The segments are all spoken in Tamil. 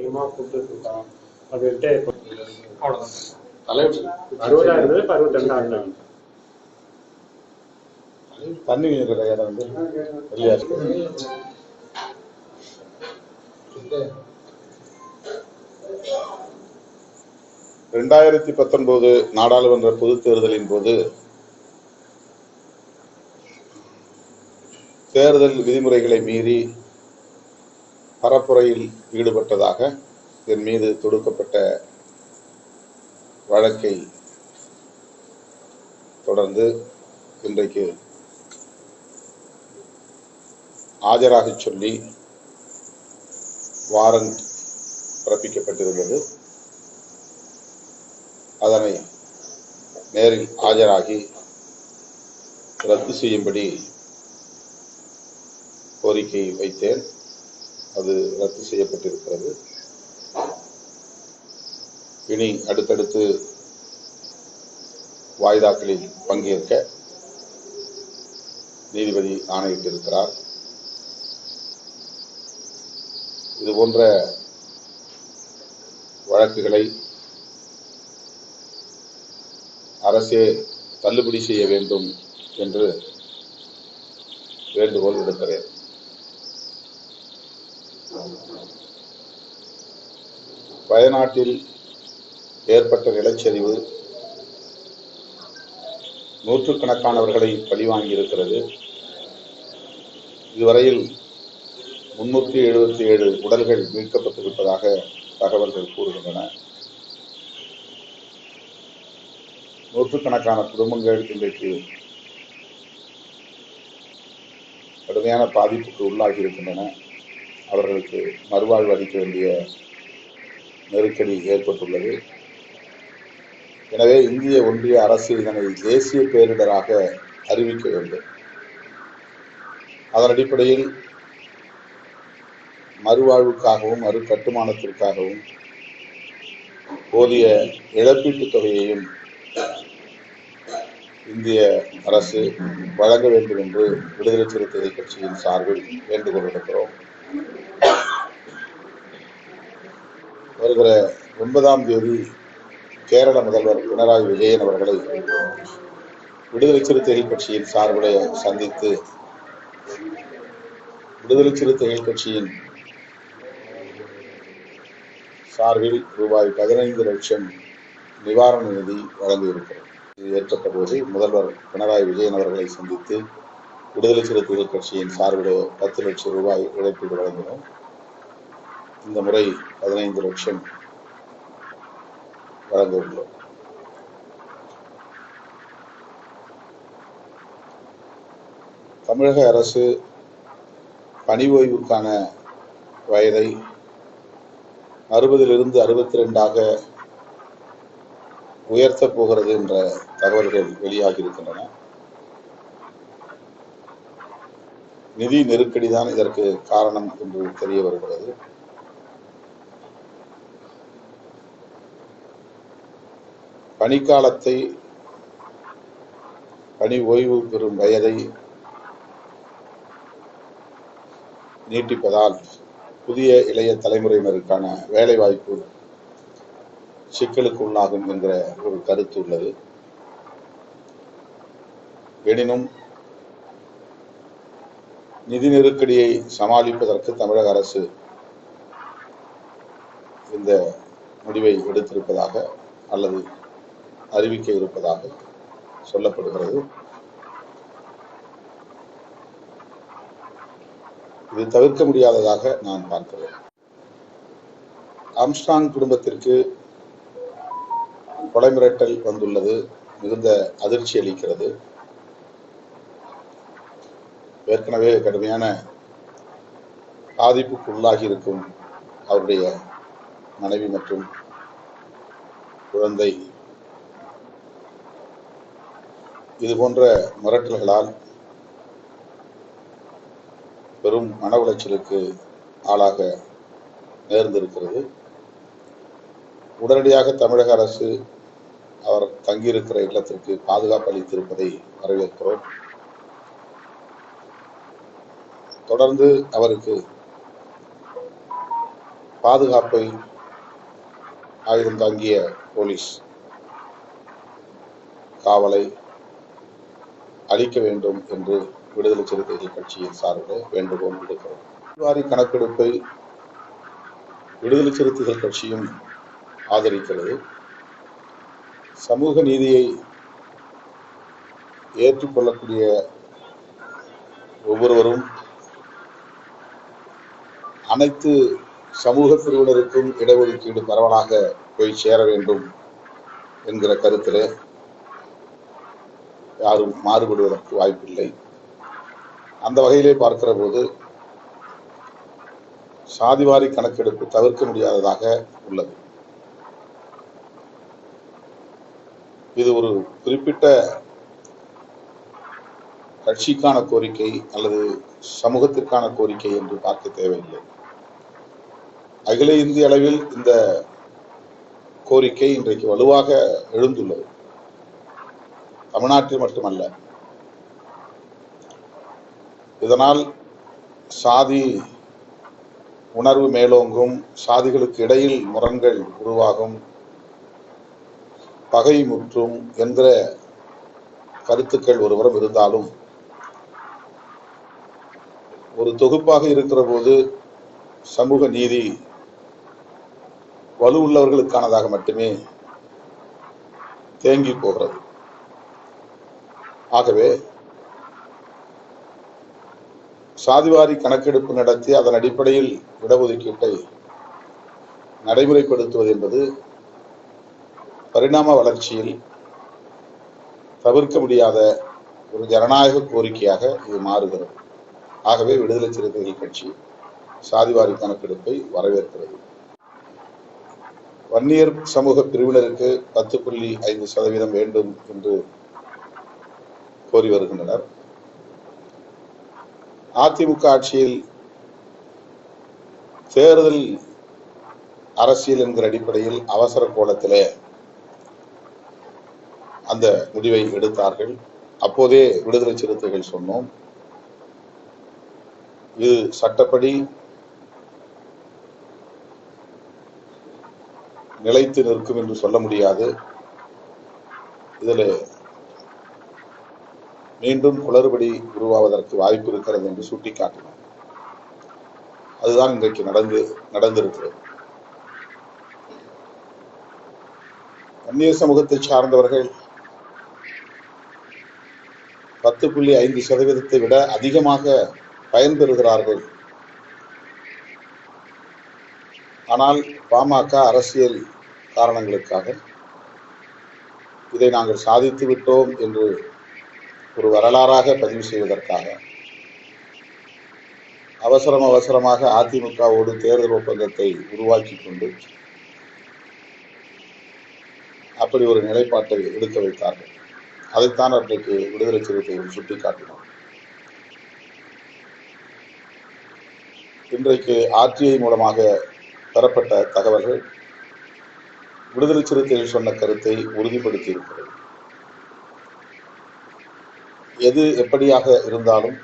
அதிகமாக கொடுத்துருக்கோம் அப்படின்ட்டு இப்போ அவ்வளவுதான். தலைவர். அறுபதா இருந்தது இப்போ அறுபத்தெண்டா இருந்தாங்க தண்ணி இருக்கிற இடம் வந்து வெளியா இருக்கு. ரெண்டாயிரத்தி பத்தொன்பது நாடாளுமன்ற பொதுத் தேர்தலின் போது தேர்தல் விதிமுறைகளை மீறி பரப்புரையில் ஈடுபட்டதாக என் மீது தொடுக்கப்பட்ட வழக்கை தொடர்ந்து இன்றைக்கு ஆஜராகச் சொல்லி வாரண்ட் பிறப்பிக்கப்பட்டிருந்தது. அதனை நேரில் ஆஜராகி ரத்து செய்யும்படி கோரிக்கை வைத்தேன். அது ரத்து செய்யப்பட்டிருக்கிறது. இனி அடுத்தடுத்து வாய்தாக்களில் பங்கேற்க நீதிபதி ஆணையிட்டிருக்கிறார். இது போன்ற வழக்குகளை அரசே தள்ளுபடி செய்ய வேண்டும் என்று வேண்டுகோள் விடுக்கிறேன். வயநாட்டில் ஏற்பட்ட நிலச்சரிவு நூற்றுக்கணக்கானவர்களை பழிவாங்கியிருக்கிறது. இதுவரையில் முன்னூற்றி எழுபத்தி ஏழு உடல்கள் மீட்கப்பட்டிருப்பதாக தகவல்கள் கூறுகின்றன. நூற்றுக்கணக்கான குடும்பங்கள் இன்றைக்கு கடுமையான பாதிப்புக்கு உள்ளாகி இருக்கின்றன அவர்களுக்கு மறுவாழ்வு அளிக்க வேண்டிய நெருக்கடி ஏற்பட்டுள்ளது. எனவே இந்திய ஒன்றிய அரசு இதனை தேசிய பேரிடராக அறிவிக்க வேண்டும். அதன் அடிப்படையில் மறுவாழ்வுக்காகவும் மறு கட்டுமானத்திற்காகவும் போதிய இழப்பீட்டுத் தொகையையும் இந்திய அரசு வழங்க வேண்டும் என்று விடுதலை சிறுத்தைகள் கட்சியின் சார்பில் வேண்டுகோள் விடுக்கிறோம். வருகிற ஒன்பதாம் தேதி கேரள முதல்வர் பினராயி விஜயன் அவர்களை விடுதலை சிறுத்தைகள் கட்சியின் சார்பில் சந்தித்து விடுதலை சிறுத்தைகள் கட்சியின் சார்பில் ரூபாய் பதினைந்து லட்சம் நிவாரண நிதி வழங்கியிருக்கிறது. இது ஏற்பட்ட போது முதல்வர் பினராயி விஜயன் அவர்களை சந்தித்து விடுதலை சிறுத்தைகள் கட்சியின் சார்பில் பத்து லட்சம் ரூபாய் இழப்பீடு வழங்கினோம். இந்த முறை பதினைந்து லட்சம் வழங்க உள்ளோம் தமிழக அரசு பணி ஓய்வுக்கான வயதை அறுபதிலிருந்து அறுபத்தி ரெண்டாக உயர்த்தப் போகிறது என்ற தகவல்கள் வெளியாகி இருக்கின்றன நிதி நெருக்கடி தான் இதற்கு காரணம் என்று தெரிய வருகிறது. பணிக்காலத்தை பணி ஓய்வு பெறும் வயதை நீட்டிப்பதால் புதிய இளைய தலைமுறையினருக்கான வேலைவாய்ப்பு சிக்கலுக்கு உள்ளாகும் என்கிற ஒரு கருத்து உள்ளது. எனினும் நிதி நெருக்கடியை சமாளிப்பதற்கு தமிழக அரசு இந்த முடிவை எடுத்திருப்பதாக அல்லது அறிவிக்க இருப்பதாக சொல்லப்படுகிறது. இது தவிர்க்க முடியாததாக நான் பார்க்கிறேன். ஆம்ஸ்டாங் குடும்பத்திற்கு கொலை மிரட்டல் வந்துள்ளது மிகுந்த அதிர்ச்சி அளிக்கிறது. ஏற்கனவே கடுமையான பாதிப்புக்கு உள்ளாகி இருக்கும் அவருடைய மனைவி மற்றும் குழந்தை இது போன்ற மிரட்டல்களால் பெரும் மன உளைச்சலுக்கு ஆளாக நேர்ந்திருக்கிறது. உடனடியாக தமிழக அரசு அவர் தங்கியிருக்கிற இல்லத்திற்கு பாதுகாப்பு அளித்திருப்பதை வரவேற்கிறோம். தொடர்ந்து அவருக்கு பாதுகாப்பை ஆயுதம் தாங்கிய போலீஸ் காவலை அளிக்க வேண்டும் என்று விடுதலை சிறுத்தைகள் கட்சியின் சார்பில் வேண்டுகோள் விடுக்கிறோம். வாரி கணக்கெடுப்பை விடுதலை சிறுத்தைகள் கட்சியும் ஆதரிக்கிறது. சமூக நீதியை ஏற்றுக்கொள்ளக்கூடிய ஒவ்வொருவரும் அனைத்து சமூக பிரிவினருக்கும் இடஒதுக்கீடு பரவலாக போய் சேர வேண்டும் என்கிற கருத்திலே யாரும் மாறுபடுவதற்கு வாய்ப்பில்லை. அந்த வகையிலே பார்க்கிற போது சாதிவாரி கணக்கெடுப்பு தவிர்க்க முடியாததாக உள்ளது. இது ஒரு குறிப்பிட்ட கட்சிக்கான கோரிக்கை அல்லது சமூகத்திற்கான கோரிக்கை என்று பார்க்க தேவையில்லை. அகில இந்திய அளவில் இந்த கோரிக்கை இன்றைக்கு வலுவாக எழுந்துள்ளது. தமிழ்நாட்டில் மட்டுமல்ல. இதனால் சாதி உணர்வு மேலோங்கும் சாதிகளுக்கு இடையில் முரண்கள் உருவாகும் பகை முற்றும் என்கிற கருத்துக்கள் ஒருவரும் இருந்தாலும் ஒரு தொகுப்பாக இருக்கிற போது சமூக நீதி வலுவுள்ளவர்களுக்கானதாக மட்டுமே தேங்கி போகிறது. ஆகவே சாதிவாரி கணக்கெடுப்பு நடத்தி அதன் அடிப்படையில் இடஒதுக்கீட்டை நடைமுறைப்படுத்துவது என்பது பரிணாம வளர்ச்சியில் தவிர்க்க முடியாத ஒரு ஜனநாயக கோரிக்கையாக இது மாறுகிறது. ஆகவே விடுதலை சிறுத்தைகள் கட்சி சாதிவாரி கணக்கெடுப்பை வரவேற்கிறது. வன்னியர் சமூக பிரிவினருக்கு பத்து புள்ளி ஐந்து சதவீதம் வேண்டும் என்று கோரி வருகின்றனர். அதிமுக ஆட்சியில் தேர்தல் அரசியல் என்கிற அடிப்படையில் அவசர கோலத்திலே அந்த முடிவை எடுத்தார்கள். அப்போதே விடுதலை சிறுத்தைகள் சொன்னோம். இது சட்டப்படி நிலைத்து நிற்கும் என்று சொல்ல முடியாது. இதில் மீண்டும் குளறுபடி உருவாவதற்கு வாய்ப்பு இருக்கிறது என்று சுட்டிக்காட்டினோம் அதுதான் இன்றைக்கு நடந்து நடந்திருக்கிறது. அந்நிய சமூகத்தை சார்ந்தவர்கள் பத்து புள்ளி ஐந்து சதவீதத்தை விட அதிகமாக பயன்பெறுகிறார்கள் ஆனால் பாமக அரசியல் காரணங்களுக்காக இதை நாங்கள் சாதித்து விட்டோம் என்று ஒரு வரலாறாக பதிவு செய்வதற்காக. அவசரம் அவசரமாக அதிமுகவோடு தேர்தல் ஒப்பந்தத்தை உருவாக்கி கொண்டு அப்படி ஒரு நிலைப்பாட்டை எடுக்க வைத்தார்கள். அதைத்தான் அன்றைக்கு விடுதலை சிறுத்தைகள் சுட்டிக்காட்டினோம் இன்றைக்கு ஆர்டிஐ மூலமாக பெறப்பட்ட தகவல்கள் விடுதலை சிறுத்தைகள் சொன்ன கருத்தை உறுதிப்படுத்தி இருக்கிறது எது எப்படியாக இருந்தாலும்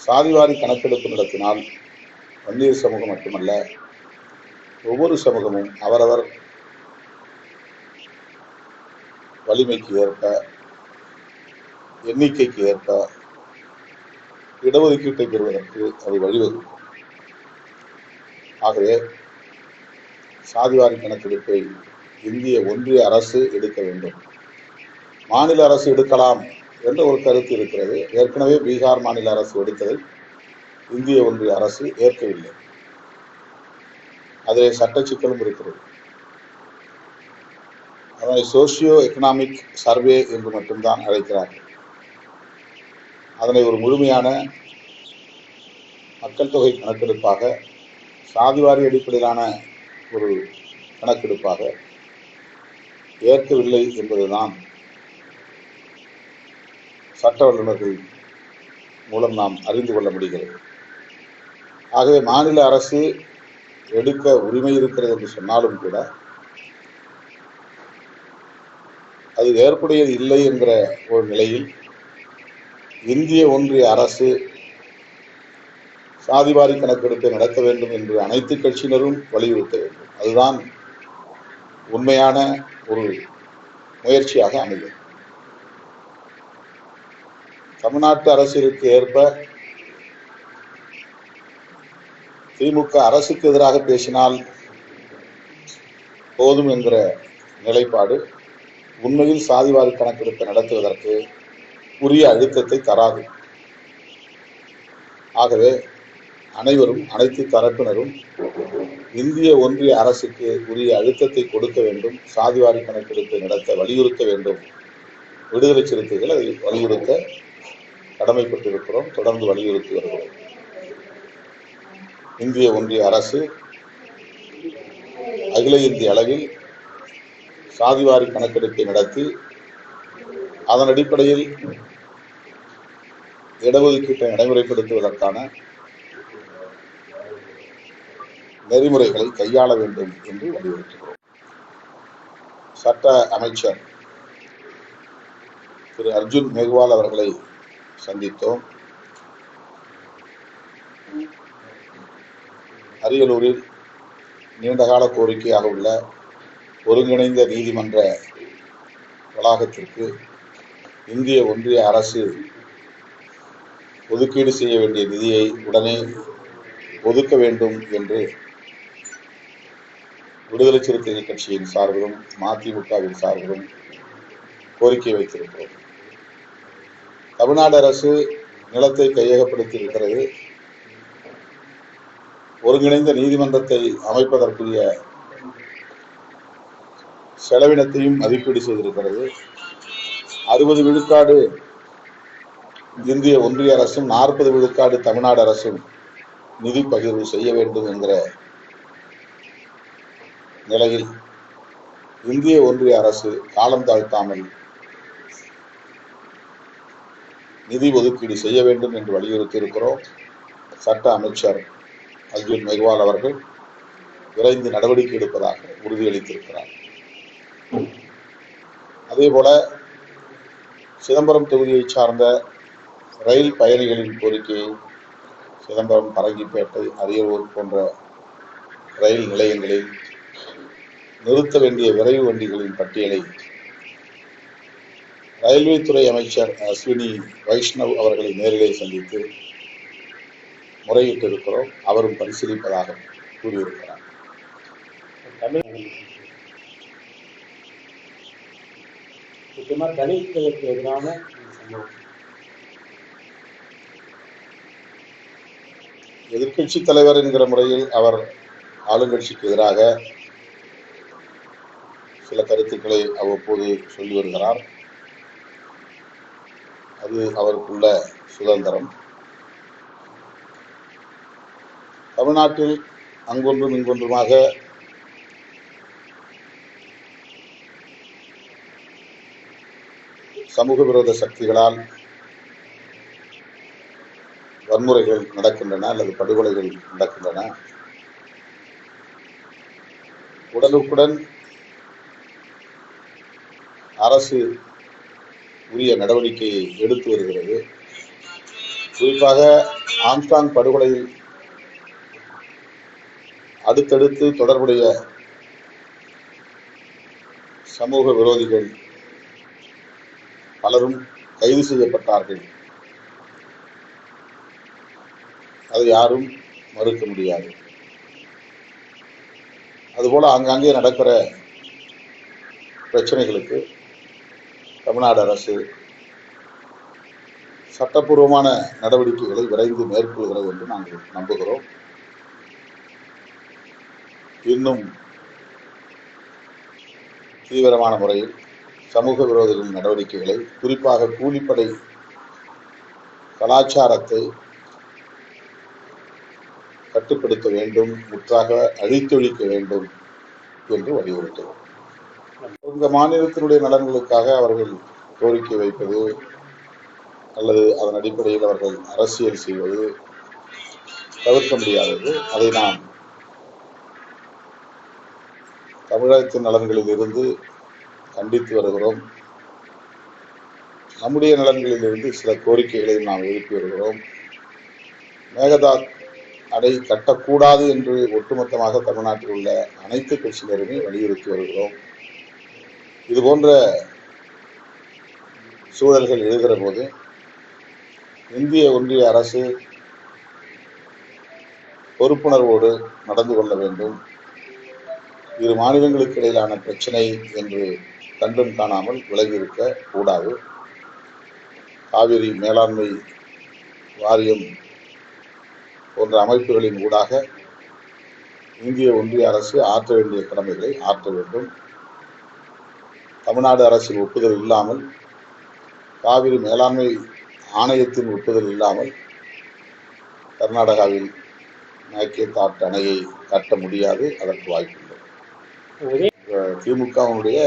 சாதிவாரி கணக்கெடுப்பு நடத்தினால் வன்னியர் சமூகம் மட்டுமல்ல ஒவ்வொரு சமூகமும் அவரவர் வலிமைக்கு ஏற்ப எண்ணிக்கைக்கு ஏற்ப இடஒதுக்கீட்டை பெறுவதற்கு அது வழிவகுக்கும். ஆகவே சாதிவாரி கணக்கெடுப்பை இந்திய ஒன்றிய அரசு எடுக்க வேண்டும். மாநில அரசு எடுக்கலாம். என்ற ஒரு கருத்து இருக்கிறது. ஏற்கனவே பீகார் மாநில அரசு எடுத்ததை இந்திய ஒன்றிய அரசு ஏற்கவில்லை. அதில் சட்ட சிக்கலும் இருக்கிறது. அதனை சோசியோ எக்கனாமிக் சர்வே என்று மட்டும்தான் அழைக்கிறார்கள். அதனை ஒரு முழுமையான மக்கள் தொகை கணக்கெடுப்பாக சாதிவாரி அடிப்படையிலான ஒரு கணக்கெடுப்பாக ஏற்கவில்லை என்பதுதான் சட்ட வல்லுநர்கள் மூலம் நாம் அறிந்து கொள்ள முடிகிறது. ஆகவே மாநில அரசு எடுக்க உரிமை இருக்கிறது என்று சொன்னாலும் கூட அது ஏற்புடையது இல்லை என்கிற ஒரு நிலையில் இந்திய ஒன்றிய அரசு சாதிவாரி கணக்கெடுப்பை நடத்த வேண்டும் என்று அனைத்து கட்சியினரும் வலியுறுத்த வேண்டும். அதுதான் உண்மையான ஒரு முயற்சியாக அமையும் தமிழ்நாட்டு அரசியலுக்கு ஏற்ப திமுக அரசுக்கு எதிராக பேசினால் போதும் என்கிற நிலைப்பாடு. உண்மையில் சாதிவாரி கணக்கெடுப்பு நடத்துவதற்கு உரிய அழுத்தத்தை தராது. ஆகவே அனைவரும் அனைத்து தரப்பினரும் இந்திய ஒன்றிய அரசுக்கு உரிய அழுத்தத்தை கொடுக்க வேண்டும் சாதிவாரி கணக்கெடுப்பை நடத்த வலியுறுத்த வேண்டும். விடுதலை சிறுத்தைகள் அதை வலியுறுத்த கடமைப்பட்டிருக்கிறோம் தொடர்ந்து வலியுறுத்தி வருகிறோம். இந்திய ஒன்றிய அரசு அகில இந்திய அளவில் சாதிவாரி கணக்கெடுப்பை நடத்தி அதன் அடிப்படையில் இடஒதுக்கீட்டை நடைமுறைப்படுத்துவதற்கான நெறிமுறைகளை கையாள வேண்டும் என்று வலியுறுத்துகிறோம். சட்ட அமைச்சர் திரு அர்ஜுன் மேக்வால் அவர்களை சந்தித்தோம். அரியலூரில் நீண்டகால கோரிக்கையாக உள்ள ஒருங்கிணைந்த நீதிமன்ற வளாகத்திற்கு இந்திய ஒன்றிய அரசு ஒதுக்கீடு செய்ய வேண்டிய நிதியை உடனே ஒதுக்க வேண்டும் என்று விடுதலை சிறுத்தைகள் கட்சியின் சார்பிலும் மதிமுகவின் சார்பிலும் கோரிக்கை வைத்திருக்கிறோம். தமிழ்நாடு அரசு நிலத்தை கையகப்படுத்தி இருக்கிறது. ஒருங்கிணைந்த நீதிமன்றத்தை அமைப்பதற்குரிய செலவினத்தையும் மதிப்பீடு செய்திருக்கிறது. அறுபது விழுக்காடு இந்திய ஒன்றிய அரசும் நாற்பது விழுக்காடு தமிழ்நாடு அரசும் நிதி பகிர்வு செய்ய வேண்டும் என்கிற நிலையில் இந்திய ஒன்றிய அரசு காலம் தாழ்த்தாமல் நிதி ஒதுக்கீடு செய்ய வேண்டும் என்று வலியுறுத்தி இருக்கிறோம் சட்ட அமைச்சர் அர்ஜுன் மெக்வால் அவர்கள் விரைந்து நடவடிக்கை எடுப்பதாக உறுதியளித்திருக்கிறார். அதே போல சிதம்பரம் தொகுதியை சார்ந்த ரயில் பயணிகளின் கோரிக்கையை சிதம்பரம் பரங்கிப்பேட்டை அரியலூர் போன்ற ரயில் நிலையங்களில் நிறுத்த வேண்டிய விரைவு வண்டிகளின் பட்டியலை ரயில்வே துறை அமைச்சர் அஸ்வினி வைஷ்ணவ் அவர்களை நேரிலே சந்தித்து முறையிட்டிருக்கிறோம். அவரும் பரிசீலிப்பதாக கூறியிருக்கிறார். தமிழ் முக்கியமா தலித்துகளுக்கு எதிரான எதிர்க்கட்சி தலைவர் என்கிற முறையில் அவர் ஆளுங்கட்சிக்கு எதிராக சில கருத்துக்களை அவ்வப்போது சொல்லி வருகிறார். அது அவருக்குள்ள சுதந்திரம். தமிழ்நாட்டில் அங்கொன்றும் இங்கொன்றுமாக சமூக விரோத சக்திகளால் வன்முறைகள் நடக்கின்றன அல்லது படுகொலைகள் நடக்கின்றன. உடனுக்குடன் அரசு உரிய நடவடிக்கையை எடுத்து வருகிறது. குறிப்பாக ஆம்ஸ்டாங் படுகொலையில் அடுத்தடுத்து தொடர்புடைய சமூக விரோதிகள் பலரும் கைது செய்யப்பட்டார்கள். அதை யாரும் மறுக்க முடியாது. அதுபோல ஆங்காங்கே நடக்கிற பிரச்சனைகளுக்கு தமிழ்நாடு அரசு சட்டப்பூர்வமான நடவடிக்கைகளை விரைந்து மேற்கொள்கிறது என்று நாங்கள் நம்புகிறோம். இன்னும் தீவிரமான முறையில் சமூக விரோதிகளின் நடவடிக்கைகளை குறிப்பாக கூலிப்படை கலாச்சாரத்தை கட்டுப்படுத்த வேண்டும் முற்றாக அழித்தொழிக்க வேண்டும் என்று வலியுறுத்துகிறோம். இந்த மாநிலத்தினுடைய நலன்களுக்காக அவர்கள் கோரிக்கை வைப்பது அல்லது அதன் அடிப்படையில் அவர்கள் அரசியல் செய்வது தவிர்க்க முடியாதது. அதை நாம் தமிழகத்தின் நலன்களில் இருந்து கண்டித்து வருகிறோம். நம்முடைய நலன்களில் இருந்து சில கோரிக்கைகளை நாம் எழுப்பி வருகிறோம். மேகதாத் அணை கட்டக்கூடாது என்று ஒட்டுமொத்தமாக தமிழ்நாட்டில் உள்ள அனைத்து கட்சியினருமே வலியுறுத்தி வருகிறோம். இது போன்ற சூழல்கள் எழுகிற போது இந்திய ஒன்றிய அரசு பொறுப்புணர்வோடு நடந்து கொள்ள வேண்டும். இரு மாநிலங்களுக்கு இடையிலான பிரச்சனை என்று கண்டும் காணாமல் விலகியிருக்க கூடாது. காவிரி மேலாண்மை வாரியம் போன்ற அமைப்புகளின் ஊடாக இந்திய ஒன்றிய அரசு ஆற்ற வேண்டிய கடமைகளை ஆற்ற வேண்டும். தமிழ்நாடு அரசின் ஒப்புதல் இல்லாமல் காவிரி மேலாண்மை ஆணையத்தின் ஒப்புதல் இல்லாமல் கர்நாடகாவில் மேக்கேதாட் அணையை கட்ட முடியாது. அதற்கு திமுகவினுடைய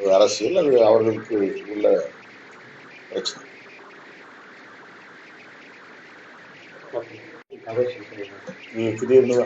ஒரு அரசியல் அது அவர்களுக்கு உள்ள பிரச்சனை. திடீர்னு